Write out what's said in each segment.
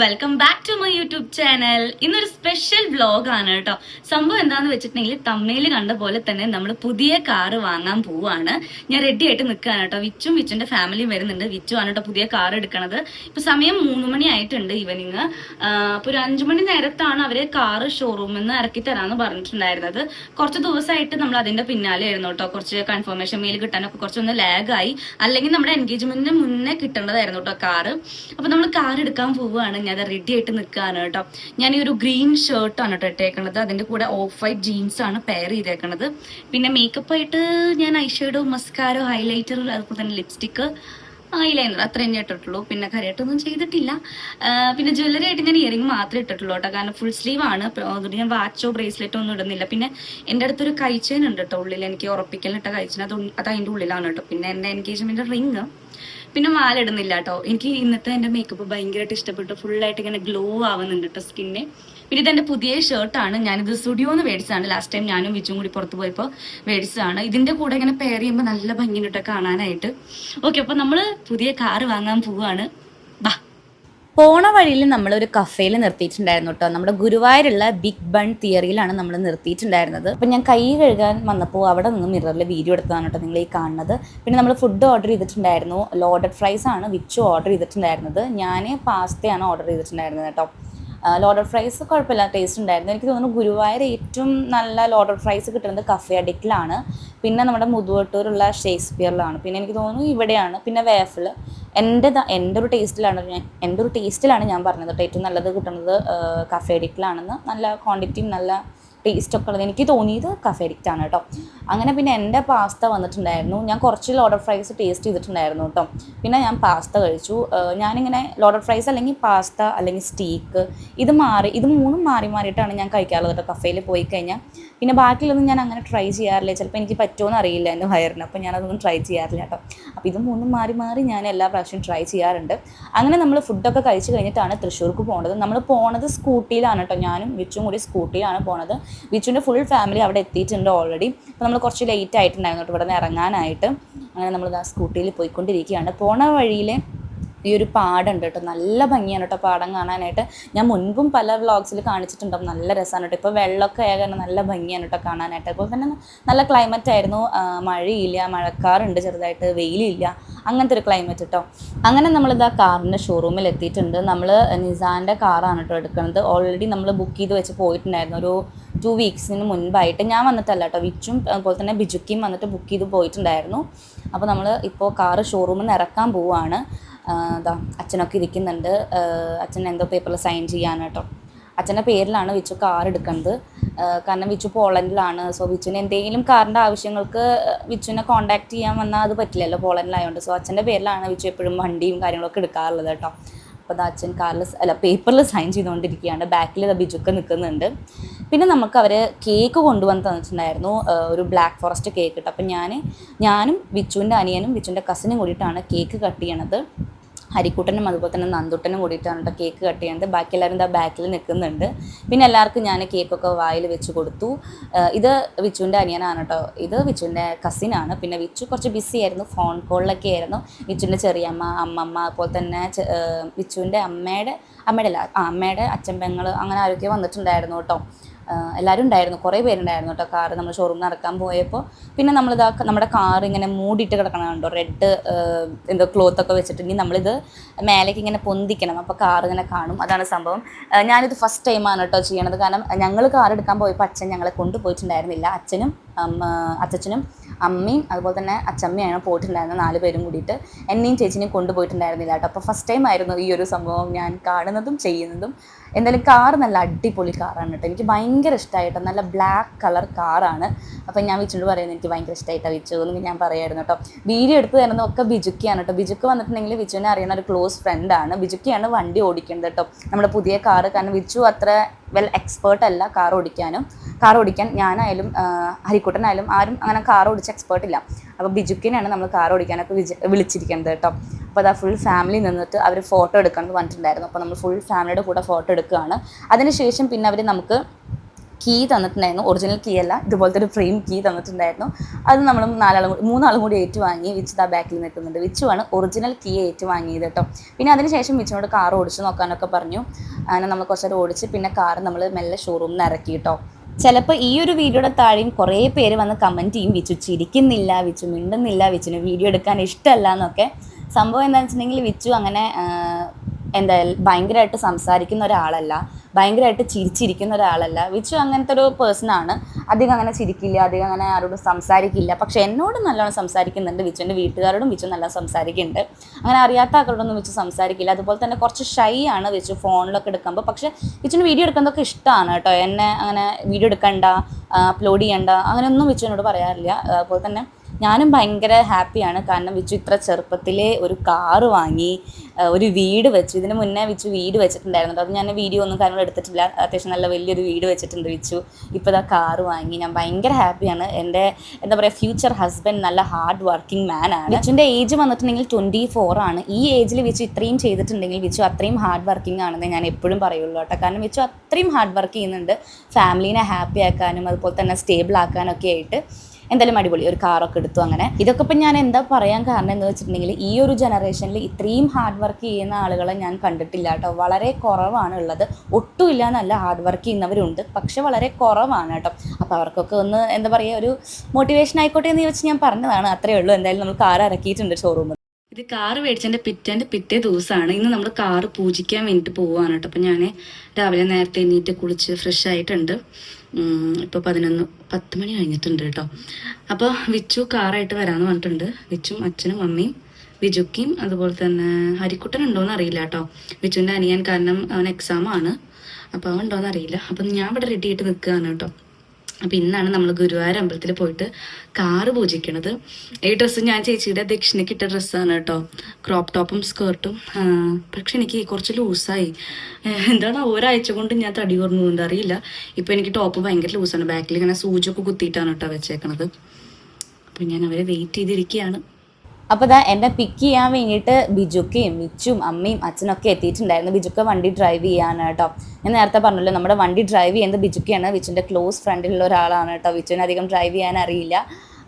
Welcome back to my YouTube channel ഇന്നൊരു special vlog ആണ് കേട്ടോ സംഭവം എന്താന്ന് വെച്ചിട്ടുണ്ടെങ്കിൽ തമ്മയിൽ കണ്ട പോലെ തന്നെ നമ്മൾ പുതിയ കാറ് വാങ്ങാൻ പോവാണ്. ഞാൻ റെഡി ആയിട്ട് നിൽക്കുകയാണ് കേട്ടോ വിച്ചും വിച്ചുന്റെ ഫാമിലിയും വരുന്നുണ്ട്. വിച്ചു ആണ് കേട്ടോ പുതിയ കാർ എടുക്കണത്. ഇപ്പൊ സമയം മൂന്ന് മണി ആയിട്ടുണ്ട് ഈവനിങ് അപ്പൊ ഒരു അഞ്ചു മണി നേരത്താണ് അവർ കാറ് ഷോറൂമിൽ നിന്ന് ഇറക്കി തരാന്ന് പറഞ്ഞിട്ടുണ്ടായിരുന്നത്. കുറച്ച് ദിവസമായിട്ട് നമ്മൾ അതിന്റെ പിന്നാലെ ആയിരുന്നു കേട്ടോ കുറച്ച് കൺഫർമേഷൻ മെയിൽ കിട്ടാനൊക്കെ കുറച്ചൊന്ന് ലാഗായി അല്ലെങ്കിൽ നമ്മുടെ എൻഗേജ്മെന്റിന് മുന്നേ കിട്ടേണ്ടതായിരുന്നു കേട്ടോ കാറ് അപ്പൊ നമ്മൾ കാർ എടുക്കാൻ പോവുകയാണ് ഞാൻ റെഡി ആയിട്ട് നിൽക്കുകയാണ് കേട്ടോ. ഞാൻ ഈ ഒരു ഗ്രീൻ ഷർട്ടാണ് കേട്ടോ ഇട്ടേക്കണത്. അതിന്റെ കൂടെ ഓഫ് വൈറ്റ് ജീൻസ് ആണ് പെയർ ചെയ്തേക്കണത്. പിന്നെ മേക്കപ്പ് ആയിട്ട് ഞാൻ ഐഷേഡോ മസ്കാരോ ഹൈലൈറ്റർ അതുപോലെ തന്നെ ലിപ്സ്റ്റിക്ക് ഐലൈനർ അത്ര തന്നെ ഇട്ടിട്ടുള്ളൂ. പിന്നെ കരയായിട്ടൊന്നും ചെയ്തിട്ടില്ല. പിന്നെ ജ്വല്ലറി ആയിട്ട് ഞാൻ ഇയറിംഗ് മാത്രമേ ഇട്ടിട്ടുള്ളൂ കേട്ടോ. കാരണം ഫുൾ സ്ലീവ് ആണ്. അതുകൊണ്ട് ഞാൻ വാച്ചോ ബ്രേസ്ലെറ്റോ ഒന്നും ഇടുന്നില്ല. പിന്നെ എന്റെ അടുത്തൊരു കൈച്ചേൻ ഉണ്ട് കേട്ടോ ഉള്ളിൽ. എനിക്ക് ഉറപ്പിക്കലിട്ട കൈച്ചേൻ അത് അത് അതിന്റെ ഉള്ളിലാണ് കേട്ടോ. പിന്നെ എന്റെ എൻഗേജ്മെന്റ് റിങ് പിന്നെ മാല ഇടുന്നില്ല കേട്ടോ എനിക്ക് ഇന്നത്തെ എന്റെ മേക്കപ്പ് ഭയങ്കരമായിട്ട് ഇഷ്ടപ്പെട്ടു. ഫുള്ളായിട്ട് ഇങ്ങനെ ഗ്ലോ ആവുന്നുണ്ട് കേട്ടോ സ്കിന്നെ പിന്നെ ഇതെന്റെ പുതിയ ഷർട്ടാണ് ഞാനിത് സ്റ്റുഡിയോന്ന് മേടിച്ചതാണ്. ലാസ്റ്റ് ടൈം ഞാനും വിച്ചും കൂടി പുറത്ത് പോയപ്പോൾ മേടിച്ചതാണ്. ഇതിന്റെ കൂടെ ഇങ്ങനെ പെയർ ചെയ്യുമ്പോൾ നല്ല ഭംഗി കേട്ടോ കാണാനായിട്ട്. ഓക്കെ അപ്പൊ നമ്മൾ പുതിയ കാറ് വാങ്ങാൻ ബാ പോണ വഴിയിൽ ഒരു കഫേയിൽ നിർത്തിയിട്ടുണ്ടായിരുന്നു കേട്ടോ നമ്മുടെ ഗുരുവായൂരുള്ള ബിഗ് ബൺ തിയറിയിലാണ് നമ്മൾ നിർത്തിയിട്ടുണ്ടായിരുന്നത്. അപ്പം ഞാൻ കൈ കഴുകാൻ വന്നപ്പോൾ അവിടെ നിന്ന് മിററിൽ വീഡിയോ എടുത്തതാണ് കേട്ടോ നിങ്ങൾ ഈ കാണുന്നത്. പിന്നെ നമ്മൾ ഫുഡ് ഓർഡർ ചെയ്തിട്ടുണ്ടായിരുന്നു. ലോഡഡ് ഫ്രൈസ് ആണ് വിച്ചു ഓർഡർ ചെയ്തിട്ടുണ്ടായിരുന്നത്. ഞാൻ പാസ്തയാണ് ഓർഡർ ചെയ്തിട്ടുണ്ടായിരുന്നത് കേട്ടോ ലോഡർ ഫ്രൈസ് കുഴപ്പമില്ല ടേസ്റ്റ് ഉണ്ടായിരുന്നു. എനിക്ക് തോന്നുന്നു ഗുരുവായൂർ ഏറ്റവും നല്ല ലോഡർ ഫ്രൈസ് കിട്ടുന്നത് കഫേ അഡിക്റ്റിലാണ് പിന്നെ നമ്മുടെ മുതുവട്ടൂരുള്ള ഷേക്സ്പിയറിലാണ് പിന്നെ എനിക്ക് തോന്നുന്നു ഇവിടെയാണ്. പിന്നെ വേഫിൾ എന്റെ എന്റെ ഒരു ടേസ്റ്റിലാണ് ഞാൻ എന്റെ ഒരു ടേസ്റ്റിലാണ് ഞാൻ പറഞ്ഞത് കേട്ടോ. ഏറ്റവും നല്ലത് കിട്ടുന്നത് കഫേ അഡിക്റ്റിലാണെന്ന് നല്ല ക്വാണ്ടിറ്റിയും നല്ല ടേസ്റ്റ് ഒക്കെ ഉള്ളത് എനിക്ക് തോന്നിയത് കഫേ ആണ് കേട്ടോ. അങ്ങനെ പിന്നെ എന്റെ പാസ്ത വന്നിട്ടുണ്ടായിരുന്നു. ഞാൻ കുറച്ച് ലോഡർ ഫ്രൈസ് ടേസ്റ്റ് ചെയ്തിട്ടുണ്ടായിരുന്നു കേട്ടോ. പിന്നെ ഞാൻ പാസ്ത കഴിച്ചു. ഞാനിങ്ങനെ ലോഡർ ഫ്രൈസ് അല്ലെങ്കിൽ പാസ്ത അല്ലെങ്കിൽ സ്റ്റീക്ക് ഇത് മാറി ഇത് മൂന്നും മാറി മാറിയിട്ടാണ് ഞാൻ കഴിക്കാറുള്ളത് കേട്ടോ. കഫേയിൽ പോയി കഴിഞ്ഞാൽ പിന്നെ ബാക്കിയുള്ളതൊന്നും ഞാൻ അങ്ങനെ ട്രൈ ചെയ്യാറില്ല. ചിലപ്പോൾ എനിക്ക് പറ്റുമെന്ന് അറിയില്ല എന്റെ വയറിന്. അപ്പോൾ ഞാനതൊന്നും ട്രൈ ചെയ്യാറില്ല കേട്ടോ. അപ്പോൾ ഇത് മൂന്നും മാറി മാറി ഞാൻ എല്ലാ പ്രാവശ്യവും ട്രൈ ചെയ്യാറുണ്ട്. അങ്ങനെ നമ്മൾ ഫുഡൊക്കെ കഴിച്ച് കഴിഞ്ഞിട്ടാണ് തൃശ്ശൂർക്ക് പോണത്. നമ്മൾ പോണത് സ്കൂട്ടിയിലാണ് കേട്ടോ. ഞാനും വിച്ചും കൂടി സ്കൂട്ടിയിലാണ് പോണത്. വിച്ചുവിന്റെ ഫുൾ ഫാമിലി അവിടെ എത്തിയിട്ടുണ്ട് ഓൾറെഡി അപ്പോൾ നമ്മൾ കുറച്ച് ലേറ്റ് ആയിട്ടുണ്ടായിരുന്നു കേട്ടോ ഇവിടെ നിന്ന് ഇറങ്ങാനായിട്ട്. അങ്ങനെ നമ്മൾ സ്കൂട്ടിയിൽ പോയിക്കൊണ്ടിരിക്കുകയാണ്. പോണ വഴിയിൽ ഈ ഒരു പാടുണ്ട് കേട്ടോ. നല്ല ഭംഗിയാണ് കേട്ടോ പാടം കാണാനായിട്ട്. ഞാൻ മുൻപും പല വ്ളോഗ്സിൽ കാണിച്ചിട്ടുണ്ടാവും. നല്ല രസമാണ് കേട്ടോ. ഇപ്പോൾ വെള്ളമൊക്കെ ആയ കാരണം നല്ല ഭംഗിയാണ് കേട്ടോ കാണാനായിട്ട്. അപ്പോൾ തന്നെ നല്ല ക്ലൈമറ്റ് ആയിരുന്നു. മഴയില്ല മഴക്കാറുണ്ട് ചെറുതായിട്ട് വെയിലില്ല. അങ്ങനത്തെ ഒരു ക്ലൈമറ്റ് കേട്ടോ. അങ്ങനെ നമ്മളിത് ആ കാറിന്റെ ഷോറൂമിൽ എത്തിയിട്ടുണ്ട്. നമ്മൾ നിസാന്റെ കാറാണ് കേട്ടോ എടുക്കുന്നത്. ഓൾറെഡി നമ്മൾ ബുക്ക് ചെയ്ത് വെച്ച് പോയിട്ടുണ്ടായിരുന്നു. ഒരു ടു വീക്സിന് മുൻപായിട്ട്. ഞാൻ വന്നിട്ടല്ല കേട്ടോ. വിച്ചും അതുപോലെ തന്നെ ബിജുക്കിയും വന്നിട്ട് ബുക്ക് ചെയ്ത് പോയിട്ടുണ്ടായിരുന്നു. അപ്പോൾ നമ്മൾ ഇപ്പോൾ കാറ് ഷോറൂമിൽ നിന്ന് ഇറക്കാൻ പോവുകയാണ്. ഇതാ അച്ഛനൊക്കെ ഇരിക്കുന്നുണ്ട്. അച്ഛൻ എന്തോ പേപ്പറിൽ സൈൻ ചെയ്യാൻ കേട്ടോ അച്ഛന്റെ പേരിലാണ് വിച്ചു കാർ എടുക്കുന്നത്. കാരണം വിച്ചു പോളണ്ടിലാണ്. സോ വിച്ചുവിന് എന്തെങ്കിലും കാറിന്റെ ആവശ്യങ്ങൾക്ക് വിച്ചുവിനെ കോൺടാക്ട് ചെയ്യാൻ വന്നാൽ അത് പറ്റില്ലല്ലോ പോളണ്ടിലായതുകൊണ്ട് സോ അച്ഛന്റെ പേരിലാണ് വിച്ചു എപ്പോഴും വണ്ടിയും കാര്യങ്ങളൊക്കെ എടുക്കാറുള്ളത് കേട്ടോ അപ്പോൾ അച്ഛൻ കാറിൽ അല്ല പേപ്പറിൽ സൈൻ ചെയ്തുകൊണ്ടിരിക്കുകയാണ്. ബാക്കിൽ ബിജുക്ക് നിൽക്കുന്നുണ്ട് പിന്നെ നമുക്ക് അവർ കേക്ക് കൊണ്ടുവന്ന് തന്നിട്ടുണ്ടായിരുന്നു ഒരു ബ്ലാക്ക് ഫോറസ്റ്റ് കേക്ക് ഇട്ട്. അപ്പം ഞാൻ ഞാനും വിച്ചുവിന്റെ അനിയനും വിച്ചുവിന്റെ കസിനും കൂടിയിട്ടാണ് കേക്ക് കട്ട് ചെയ്യണത്. ഹരിക്കുട്ടനും അതുപോലെ തന്നെ നന്ദുട്ടനും കൂടിയിട്ടാണ് കേട്ടോ കേക്ക് കട്ട് ചെയ്യുന്നത്. ബാക്കി എല്ലാവരും എന്താ ബാക്കിൽ നിൽക്കുന്നുണ്ട്. പിന്നെ എല്ലാവർക്കും ഞാൻ കേക്കൊക്കെ വായിൽ വെച്ച് കൊടുത്തു. ഇത് വിച്ചുവിന്റെ അനിയനാണ് കേട്ടോ ഇത് വിച്ചുവിന്റെ കസിനാണ് പിന്നെ വിച്ചു കുറച്ച് ബിസി ആയിരുന്നു. ഫോൺ കോളിലൊക്കെ ആയിരുന്നു. വിച്ചുവിന്റെ ചെറിയമ്മ അമ്മമ്മ അതുപോലെ തന്നെ വിച്ചുവിന്റെ അമ്മയുടെ അമ്മയുടെ അല്ല അമ്മയുടെ അച്ഛൻ പെങ്ങൾ അങ്ങനെ ആരൊക്കെ വന്നിട്ടുണ്ടായിരുന്നു കേട്ടോ എല്ലാവരും ഉണ്ടായിരുന്നു. കുറേ പേരുണ്ടായിരുന്നു കേട്ടോ കാറ് നമ്മൾ ഷോറൂമിൽ നടക്കാൻ പോയപ്പോൾ പിന്നെ നമ്മളിതാ നമ്മുടെ കാർ ഇങ്ങനെ മൂടിയിട്ട് കിടക്കണം കണ്ടോ? റെഡ് എന്തോ ക്ലോത്ത് ഒക്കെ വെച്ചിട്ട്. ഇനി നമ്മളിത് മേലേക്ക് ഇങ്ങനെ പൊന്തിക്കണം. അപ്പോൾ കാർ ഇങ്ങനെ കാണും. അതാണ് സംഭവം. ഞാനിത് ഫസ്റ്റ് ടൈമാണ് കേട്ടോ ചെയ്യണത്. കാരണം ഞങ്ങൾ കാർ എടുക്കാൻ പോയപ്പോൾ അച്ഛൻ ഞങ്ങളെ കൊണ്ടുപോയിട്ടുണ്ടായിരുന്നില്ല അച്ഛനും അച്ഛനും അമ്മയും അതുപോലെ തന്നെ അച്ചമ്മയാണ് പോയിട്ടുണ്ടായിരുന്നത് നാല് പേരും കൂടിയിട്ട്. എന്നെയും ചേച്ചിനെയും കൊണ്ടുപോയിട്ടുണ്ടായിരുന്നില്ല കേട്ടോ. അപ്പോൾ ഫസ്റ്റ് ടൈം ആയിരുന്നു ഈ ഒരു സംഭവം ഞാൻ കാണുന്നതും ചെയ്യുന്നതും. എന്തായാലും കാർ നല്ല അടിപൊളി കാറാണ് കേട്ടോ. എനിക്ക് ഭയങ്കര ഇഷ്ടമായിട്ടോ നല്ല ബ്ലാക്ക് കളർ കാറാണ് അപ്പോൾ ഞാൻ വിച്ചുകൊണ്ട് പറയുന്നത് എനിക്ക് ഭയങ്കര ഇഷ്ടമായിട്ടാണ് വിച്ചു എന്ന് ഞാൻ പറയായിരുന്നു കേട്ടോ. വീഡിയോ എടുത്ത് തരുന്നത് ഒക്കെ ബിജുക്കിയാണ് കേട്ടോ. ബിജുക്ക് വന്നിട്ടുണ്ടെങ്കിൽ വിച്ചുവിനെ അറിയുന്ന ഒരു ക്ലോസ് ഫ്രണ്ടാണ് ബിജുക്കിയാണ് വണ്ടി ഓടിക്കുന്നത് കേട്ടോ. നമ്മുടെ പുതിയ കാറ് കാരണം വിച്ചു അത്ര വെൽ എക്സ്പേർട്ട് അല്ല കാർ ഓടിക്കാനും. കാർ ഓടിക്കാൻ ഞാനായാലും ഹരിക്കുട്ടനായാലും ആരും അങ്ങനെ കാർ ഓടിച്ച എക്സ്പേർട്ട് ഇല്ല. അപ്പോൾ ബിജുക്കിനെയാണ് നമ്മൾ കാർ ഓടിക്കാനൊക്കെ വിളിച്ചിരിക്കുന്നത് കേട്ടോ. അപ്പോൾ അതാ ഫുൾ ഫാമിലി നിന്നിട്ട് അവർ ഫോട്ടോ എടുക്കണം പറഞ്ഞിട്ടുണ്ടായിരുന്നു. അപ്പോൾ നമ്മൾ ഫുൾ ഫാമിലിയുടെ കൂടെ ഫോട്ടോ എടുക്കുകയാണ്. അതിനുശേഷം പിന്നെ അവർ നമുക്ക് കീ തന്നിട്ടുണ്ടായിരുന്നു. ഒറിജിനൽ കീ അല്ല ഇതുപോലത്തെ ഒരു ഫ്രെയിം കീ തന്നിട്ടുണ്ടായിരുന്നു. അത് നമ്മൾ നാലാളും കൂടി മൂന്നാളും കൂടി ഏറ്റുവാങ്ങി വിച്ച് ആ ബാക്കിൽ നിൽക്കുന്നുണ്ട്. വിച്ചുവാണ് ഒറിജിനൽ കീ ഏറ്റുവാങ്ങിയത് കേട്ടോ. പിന്നെ അതിനുശേഷം വിച്ചുനോട് കാർ ഓടിച്ച് നോക്കാനൊക്കെ പറഞ്ഞു. അങ്ങനെ നമ്മൾ കുറച്ചേരം ഓടിച്ച് പിന്നെ കാർ നമ്മൾ മെല്ലെ ഷോറൂമിൽ നിന്ന് ഇറക്കി കേട്ടോ. ചിലപ്പോൾ ഈ ഒരു വീഡിയോയുടെ താഴെയും കുറേ പേര് വന്ന് കമന്റ് ചെയ്യും വിച്ചു ചിരിക്കുന്നില്ല വിച്ചു മിണ്ടുന്നില്ല വിച്ചുന് വീഡിയോ എടുക്കാൻ ഇഷ്ടമല്ല എന്നൊക്കെ. സംഭവം എന്താണെന്ന് വെച്ചിട്ടുണ്ടെങ്കിൽ വിച്ചു അങ്ങനെ എന്താ ഭയങ്കരമായിട്ട് സംസാരിക്കുന്ന ഒരാളല്ല ഭയങ്കരമായിട്ട് ചിരിച്ചിരിക്കുന്ന ഒരാളല്ല. വിച്ചു അങ്ങനത്തെ ഒരു പേഴ്സണാണ് അധികം അങ്ങനെ ചിരിക്കില്ല അധികം അങ്ങനെ ആരോടും സംസാരിക്കില്ല. പക്ഷെ എന്നോട് നല്ലോണം സംസാരിക്കുന്നുണ്ട് വിച്ചുവിന്റെ വീട്ടുകാരോടും വിച്ചു നല്ല സംസാരിക്കുന്നുണ്ട്. അങ്ങനെ അറിയാത്ത ആൾക്കാരോടൊന്നും വിച്ചു സംസാരിക്കില്ല. അതുപോലെ തന്നെ കുറച്ച് ഷൈ ആണ് വിച്ചു ഫോണിലൊക്കെ എടുക്കുമ്പോൾ പക്ഷെ വിച്ചുവിന് വീഡിയോ എടുക്കുന്നതൊക്കെ ഇഷ്ടമാണ് കേട്ടോ. എന്നെ അങ്ങനെ വീഡിയോ എടുക്കണ്ട അപ്ലോഡ് ചെയ്യണ്ട അങ്ങനെയൊന്നും വിച്ചുവിനോട് പറയാറില്ല. അതുപോലെ തന്നെ ഞാനും ഭയങ്കര ഹാപ്പിയാണ്. കാരണം വിച്ചു ഇത്ര ചെറുപ്പത്തിലെ ഒരു കാറ് വാങ്ങി ഒരു വീട് വെച്ചു. ഇതിന് മുന്നേ വിച്ചു വീട് വെച്ചിട്ടുണ്ടായിരുന്നു. അത് ഞാൻ വീഡിയോ ഒന്നും കാര്യങ്ങൾ എടുത്തിട്ടില്ല. അത്യാവശ്യം നല്ല വലിയൊരു വീട് വെച്ചിട്ടുണ്ട് വിച്ചു. ഇപ്പോൾ ആ കാറ് വാങ്ങി. ഞാൻ ഭയങ്കര ഹാപ്പിയാണ്. എന്റെ എന്താ പറയുക ഫ്യൂച്ചർ ഹസ്ബൻഡ് നല്ല ഹാർഡ് വർക്കിംഗ് മാൻ ആണ്. വിച്ചുവിന്റെ ഏജ് വന്നിട്ടുണ്ടെങ്കിൽ ട്വന്റി ഫോർ ആണ്. ഈ ഏജിൽ വിച്ചു ഇത്രയും ചെയ്തിട്ടുണ്ടെങ്കിൽ വിച്ചു അത്രയും ഹാർഡ് വർക്കിംഗ് ആണെന്ന് ഞാൻ എപ്പോഴും പറയുള്ളൂ കേട്ടോ. കാരണം വിച്ചു അത്രയും ഹാർഡ് വർക്ക് ചെയ്യുന്നുണ്ട്. ഫാമിലീനെ ഹാപ്പി ആക്കാനും അതുപോലെ തന്നെ സ്റ്റേബിൾ ആക്കാനൊക്കെ ആയിട്ട്. എന്തായാലും അടിപൊളി. ഒരു കാറൊക്കെ എടുത്തു അങ്ങനെ. ഇതൊക്കെ ഇപ്പം ഞാൻ എന്താ പറയാൻ കാരണം എന്ന് വെച്ചിട്ടുണ്ടെങ്കിൽ ഈ ഒരു ജനറേഷനിൽ ഇത്രയും ഹാർഡ് വർക്ക് ചെയ്യുന്ന ആളുകളെ ഞാൻ കണ്ടിട്ടില്ല കേട്ടോ. വളരെ കുറവാണ് ഉള്ളത്. ഒട്ടുമില്ല എന്നല്ല ഹാർഡ് വർക്ക് ചെയ്യുന്നവരുണ്ട്. പക്ഷെ വളരെ കുറവാണ് കേട്ടോ. അപ്പോൾ അവർക്കൊക്കെ ഒന്ന് എന്താ പറയുക ഒരു മോട്ടിവേഷൻ ആയിക്കോട്ടെ എന്ന് ചോദിച്ച് ഞാൻ പറഞ്ഞതാണ്. അത്രേ ഉള്ളൂ. എന്തായാലും നമ്മൾ കാർ ഇറക്കിയിട്ടുണ്ട് ഷോറൂമിൽ ഇത് കാറ് മേടിച്ചതിന്റെ പിറ്റേന്റെ പിറ്റേ ദിവസമാണ്. ഇന്ന് നമ്മൾ കാറ് പൂജിക്കാൻ വേണ്ടിയിട്ട് പോവാണ് കേട്ടോ. അപ്പോൾ ഞാൻ രാവിലെ നേരത്തെ എണീറ്റ് കുളിച്ച് ഫ്രഷ് ആയിട്ടുണ്ട്. ഇപ്പൊ പതിനൊന്ന് പത്ത് മണി കഴിഞ്ഞിട്ടുണ്ട് കേട്ടോ. അപ്പോൾ വിച്ചു കാറായിട്ട് വരാന്ന് പറഞ്ഞിട്ടുണ്ട്. വിച്ചും അച്ഛനും അമ്മയും വിജുക്കിയും അതുപോലെ തന്നെ ഹരിക്കുട്ടൻ ഉണ്ടോയെന്ന് അറിയില്ല കേട്ടോ. വിച്ചുവിന്റെ അനിയൻ കാരണം അവൻ എക്സാം ആണ്. അപ്പോൾ അവൻ ഉണ്ടോയെന്ന് അറിയില്ല. അപ്പം ഞാൻ ഇവിടെ റെഡി ആയിട്ട് നിൽക്കുകയാണ് കേട്ടോ. അപ്പം ഇന്നാണ് നമ്മൾ ഗുരുവായൂർ അമ്പലത്തിൽ പോയിട്ട് കാറ് പൂജിക്കണത്. ഈ ഡ്രസ്സ് ഞാൻ ചേച്ചിയുടെ ദക്ഷിണയ്ക്ക് ഇട്ട ഡ്രസ്സാണ് കേട്ടോ. ക്രോപ്പ് ടോപ്പും സ്കേർട്ടും പക്ഷെ എനിക്ക് കുറച്ച് ലൂസായി എന്താണ് ഒരാഴ്ച കൊണ്ട് ഞാൻ തടി കുറഞ്ഞുകൊണ്ട് അറിയില്ല. ഇപ്പം എനിക്ക് ടോപ്പ് ഭയങ്കര ലൂസാണ് ബാക്കിൽ ഇങ്ങനെ സൂചൊക്കെ കുത്തിയിട്ടാണ് കേട്ടോ വെച്ചേക്കണത്. അപ്പം ഞാൻ അവരെ വെയിറ്റ് ചെയ്തിരിക്കുകയാണ്. അപ്പോൾ ഇതാ എന്നെ പിക്ക് ചെയ്യാൻ വേണ്ടിയിട്ട് ബിജുക്കയും മിച്ചും അമ്മയും അച്ഛനൊക്കെ എത്തിയിട്ടുണ്ടായിരുന്നു. ബിജുക്ക വണ്ടി ഡ്രൈവ് ചെയ്യാനാണ് കേട്ടോ. ഞാൻ നേരത്തെ പറഞ്ഞല്ലോ നമ്മുടെ വണ്ടി ഡ്രൈവ് ചെയ്യുന്നത് ബിജുക്കയാണ്. വിച്ചുന്റെ ക്ലോസ് ഫ്രണ്ടിലുള്ള ഒരാളാണ് കേട്ടോ. വിച്ചുവിന് അധികം ഡ്രൈവ് ചെയ്യാൻ അറിയില്ല.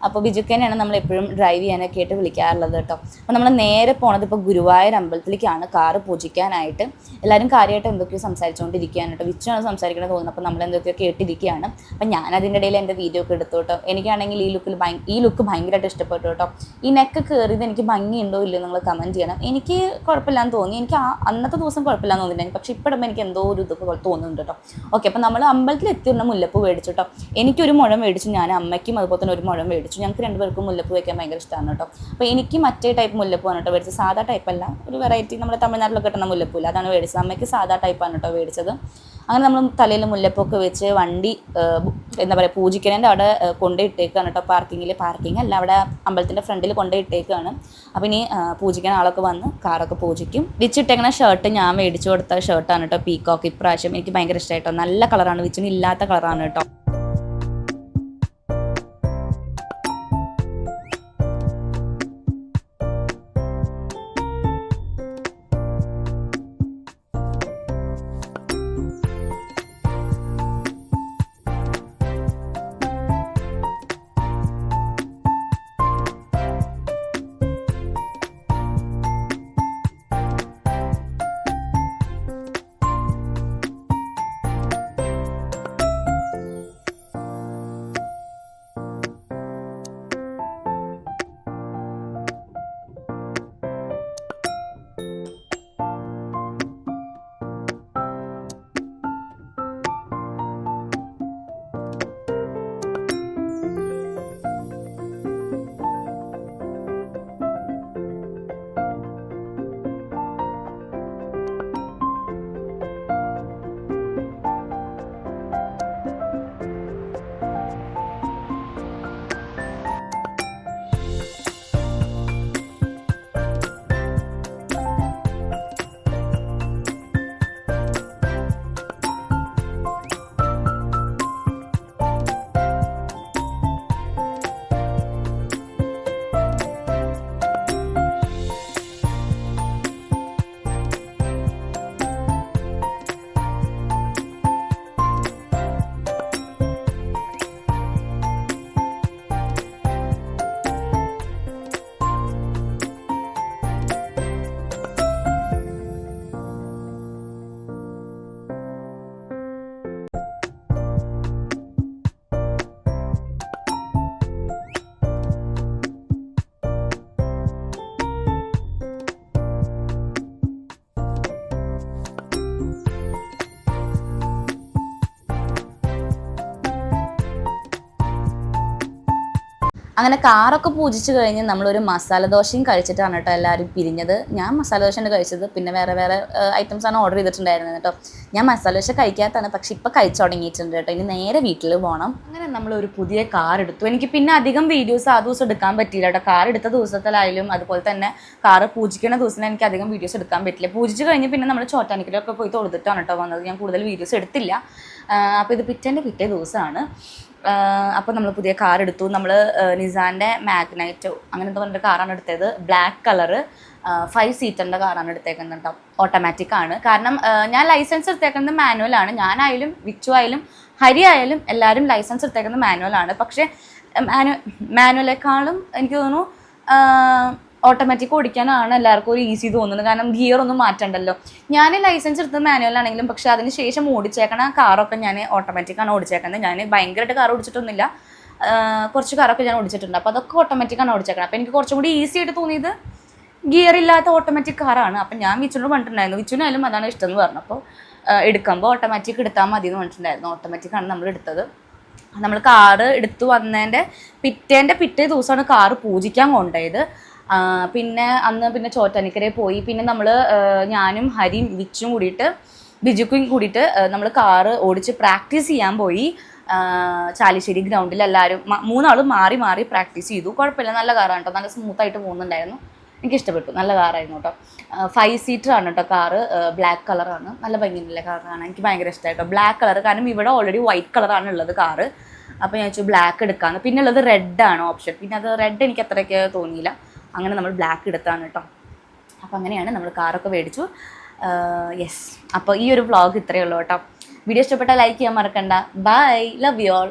അപ്പോൾ ബിജുക്കനെയാണ് നമ്മൾ എപ്പോഴും ഡ്രൈവ് ചെയ്യാനൊക്കെ ആയിട്ട് വിളിക്കാറുള്ളത് കേട്ടോ. അപ്പോൾ നമ്മൾ നേരെ പോണത് ഇപ്പോൾ ഗുരുവായൂർ അമ്പലത്തിലേക്കാണ് കാറ് പൂജിക്കാനായിട്ട്. എല്ലാവരും കാര്യമായിട്ട് എന്തൊക്കെയോ സംസാരിച്ചുകൊണ്ടിരിക്കുകയാണ് കേട്ടോ. വിച്ചാണ് സംസാരിക്കണത് തോന്നുന്നത് അപ്പോൾ നമ്മൾ എന്തൊക്കെയോ കേട്ടിരിക്കുകയാണ്. അപ്പോൾ ഞാൻ അതിന്റെ ഇടയിൽ എന്റെ വീഡിയോ ഒക്കെ എടുത്തു കേട്ടോ. എനിക്കാണെങ്കിൽ ഈ ലുക്കിൽ ഈ ലുക്ക് ഭയങ്കരമായിട്ട് ഇഷ്ടപ്പെട്ടു കേട്ടോ. ഈ നെക്ക് കയറിയത് എനിക്ക് ഭംഗിയുണ്ടോ ഇല്ലയോ നിങ്ങൾ കമന്റ് ചെയ്യണം. എനിക്ക് കുഴപ്പമില്ലാന്ന് തോന്നി. എനിക്ക് അന്നത്തെ ദിവസം കുഴപ്പമില്ലാന്ന് തോന്നിയിട്ടുണ്ടെങ്കിൽ പക്ഷേ ഇപ്പോഴും എനിക്ക് എന്തോ ഒരു ഇതൊക്കെ തോന്നുന്നുണ്ട് കേട്ടോ. ഓക്കെ അപ്പോൾ നമ്മൾ അമ്പലത്തിൽ എത്തിയുള്ള മുല്ലപ്പൂ മേടിച്ചു കേട്ടോ. എനിക്കൊരു മുഴം മേടിച്ചു. ഞാൻ അമ്മയ്ക്കും അതുപോലെ തന്നെ ഒരു മുഴം മേടിച്ചു. ഞങ്ങൾക്ക് രണ്ടുപേർക്കും മുല്ലപ്പൂ വയ്ക്കാൻ ഭയങ്കര ഇഷ്ടമാണ് കേട്ടോ. അപ്പോൾ എനിക്ക് മറ്റേ ടൈപ്പ് മുല്ലപ്പൂവാണ് കേട്ടോ മേടിച്ചത് സാധാ ടൈപ്പ് അല്ല. ഒരു വെറൈറ്റി നമ്മുടെ തമിഴ്നാട്ടിലൊക്കെ കിട്ടുന്ന മുല്ലപ്പൂല്ല അതാണ് മേടിച്ചത് അമ്മയ്ക്ക് സാധാ ടൈപ്പാണ് കേട്ടോ മേടിച്ചത് അങ്ങനെ നമ്മൾ തലയിൽ മുല്ലപ്പൊക്കെ വെച്ച് വണ്ടി എന്താ പറയുക പൂജിക്കണേന്റെ അവിടെ ഏഹ്, കൊണ്ടുപോയിട്ടേക്കാണ് കേട്ടോ പാർക്കിങ്ങിൽ പാർക്കിംഗ് അല്ല അവിടെ അമ്പലത്തിന്റെ ഫ്രണ്ടിൽ കൊണ്ടുപോയിട്ടേക്കാണ് അപ്പോൾ ഇനി പൂജിക്കാൻ ആളൊക്കെ വന്ന് കാറൊക്കെ പൂജിക്കും. വിച്ചിട്ടേക്കണ ഷർട്ട് ഞാൻ മേടിച്ചു കൊടുത്ത ഷർട്ടാണ് കേട്ടോ പീക്കോക്ക് ഇപ്രാവശ്യം എനിക്ക് ഭയങ്കര ഇഷ്ടമായിട്ടോ നല്ല കളറാണ് വിച്ചിന് ഇല്ലാത്ത കളറാണ് കേട്ടോ. അങ്ങനെ കാറൊക്കെ പൂജിച്ച് കഴിഞ്ഞ് നമ്മളൊരു മസാല ദോശയും കഴിച്ചിട്ടാണ് കേട്ടോ എല്ലാവരും പിരിഞ്ഞത്. ഞാൻ മസാല ദോശയാണ് കഴിച്ചത്. പിന്നെ വേറെ വേറെ ഐറ്റംസ് ആണ് ഓർഡർ ചെയ്തിട്ടുണ്ടായിരുന്നത് കേട്ടോ. ഞാൻ മസാല ദോശ കഴിക്കാത്തതാണ്. പക്ഷെ ഇപ്പം കഴിച്ചു തുടങ്ങിയിട്ടുണ്ട് കേട്ടോ. ഇനി നേരെ വീട്ടിൽ പോകണം അങ്ങനെ നമ്മൾ ഒരു പുതിയ കാർ എടുത്തു. എനിക്ക് പിന്നെ അധികം വീഡിയോസ് ആ ദിവസം എടുക്കാൻ പറ്റിയില്ല കേട്ടോ. കാർ എടുത്ത ദിവസത്തിലായാലും അതുപോലെ തന്നെ കാർ പൂജിക്കുന്ന ദിവസം എനിക്ക് അധികം വീഡിയോസ് എടുക്കാൻ പറ്റില്ല. പൂജിച്ച് കഴിഞ്ഞ് പിന്നെ നമ്മൾ ചോറ്റാനിക്കലൊക്കെ പോയി തൊടുത്തിട്ടാണ് കേട്ടോ വന്നത്. ഞാൻ കൂടുതൽ വീഡിയോസ് എടുത്തില്ല. അപ്പോൾ ഇത് പിറ്റേന്റെ പിറ്റേ ദിവസമാണ്. അപ്പോൾ നമ്മൾ പുതിയ കാർ എടുത്തു. നമ്മൾ നിസാന്റെ മാഗ്നൈറ്റോ എന്താ പറഞ്ഞ കാറാണ് എടുത്തത്. ബ്ലാക്ക് കളറ് ഫൈവ് സീറ്ററിന്റെ കാറാണ് എടുത്തേക്കുന്നത് കേട്ടോ ഓട്ടോമാറ്റിക് ആണ്. കാരണം ഞാൻ ലൈസൻസ് എടുത്തേക്കുന്നത് മാനുവൽ ആണ്. ഞാനായാലും വിച്ചു ആയാലും ഹരി ആയാലും എല്ലാവരും ലൈസൻസ് എടുത്തേക്കുന്നത് മാനുവൽ ആണ്. പക്ഷേ മാനു മാനുവലേക്കാളും എനിക്ക് തോന്നുന്നു ഓട്ടോമാറ്റിക് ഓടിക്കാനാണ് എല്ലാവർക്കും ഒരു ഈസി തോന്നുന്നത്. കാരണം ഗിയർ ഒന്നും മാറ്റണ്ടല്ലോ. ഞാൻ ലൈസൻസ് എടുത്തത് മാനുവൽ ആണെങ്കിലും പക്ഷെ അതിന് ശേഷം ഓടിച്ചേക്കണ കാറൊക്കെ ഞാൻ ഓട്ടോമാറ്റിക്കാണ് ഓടിച്ചേക്കുന്നത്. ഞാൻ ഭയങ്കരമായിട്ട് കാർ ഓടിച്ചിട്ടൊന്നുമില്ല. കുറച്ച് കാറൊക്കെ ഞാൻ ഓടിച്ചിട്ടുണ്ട്. അപ്പോൾ അതൊക്കെ ഓട്ടോമാറ്റിക്കാണ് ഓടിച്ചേക്കണം അപ്പോൾ എനിക്ക് കുറച്ചും കൂടി ഈസി ആയിട്ട് തോന്നിയത് ഗിയർ ഇല്ലാത്ത ഓട്ടോമാറ്റിക് കാറാണ് അപ്പം ഞാൻ വിച്ചുനോട് പറഞ്ഞിട്ടുണ്ടായിരുന്നു. വിച്ചുനായാലും അതാണ് ഇഷ്ടം എന്ന് പറഞ്ഞു അപ്പോൾ എടുക്കുമ്പോൾ ഓട്ടോമാറ്റിക് എടുത്താൽ മതി എന്ന് പറഞ്ഞിട്ടുണ്ടായിരുന്നു. ഓട്ടോമാറ്റിക് ആണ് നമ്മൾ എടുത്തത്. നമ്മൾ കാറ് എടുത്തു വന്നതിന്റെ പിറ്റേന്റെ പിറ്റേ ദിവസമാണ് കാറ് പൂജിക്കാൻ കൊണ്ടുപോയത്. പിന്നെ അന്ന് പിന്നെ ചോറ്റാനിക്കരെ പോയി. പിന്നെ നമ്മൾ ഞാനും ഹരിയും വിച്ചും കൂടിയിട്ട് ബിജുക്കും കൂടിയിട്ട് നമ്മൾ കാറ് ഓടിച്ച് പ്രാക്ടീസ് ചെയ്യാൻ പോയി. ചാലിശ്ശേരി ഗ്രൗണ്ടിൽ എല്ലാവരും മൂന്നാളും മാറി മാറി പ്രാക്ടീസ് ചെയ്തു. കുഴപ്പമില്ല നല്ല കാറാണ് കേട്ടോ നല്ല സ്മൂത്തായിട്ട് പോകുന്നുണ്ടായിരുന്നു. എനിക്ക് ഇഷ്ടപ്പെട്ടു. നല്ല കാറായിരുന്നു കേട്ടോ ഫൈവ് സീറ്റർ ആണ് കേട്ടോ കാറ്. ബ്ലാക്ക് കളറാണ് നല്ല ഭംഗിയുള്ള കാറാണ്. എനിക്ക് ഭയങ്കര ഇഷ്ടമായിട്ടോ ബ്ലാക്ക് കളർ കാരണം ഇവിടെ ഓൾറെഡി വൈറ്റ് കളറാണ് ഉള്ളത് കാറ്. അപ്പോൾ ഞാൻ വെച്ചു ബ്ലാക്ക് എടുക്കാമെന്ന് പിന്നെ ഉള്ളത് റെഡ് ആണ് ഓപ്ഷൻ പിന്നെ അത് റെഡ് എനിക്ക് അത്രയ്ക്ക് തോന്നിയില്ല. അങ്ങനെ നമ്മൾ ബ്ലാക്ക് എടുത്താണ് കേട്ടോ അപ്പോൾ അങ്ങനെയാണ് നമ്മൾ കാറൊക്കെ മേടിച്ചു. യെസ് അപ്പോൾ ഈ ഒരു വ്ളോഗ് ഇത്രയേ ഉള്ളൂ കേട്ടോ വീഡിയോ ഇഷ്ടപ്പെട്ടാൽ ലൈക്ക് ചെയ്യാൻ മറക്കണ്ട. Bye love you all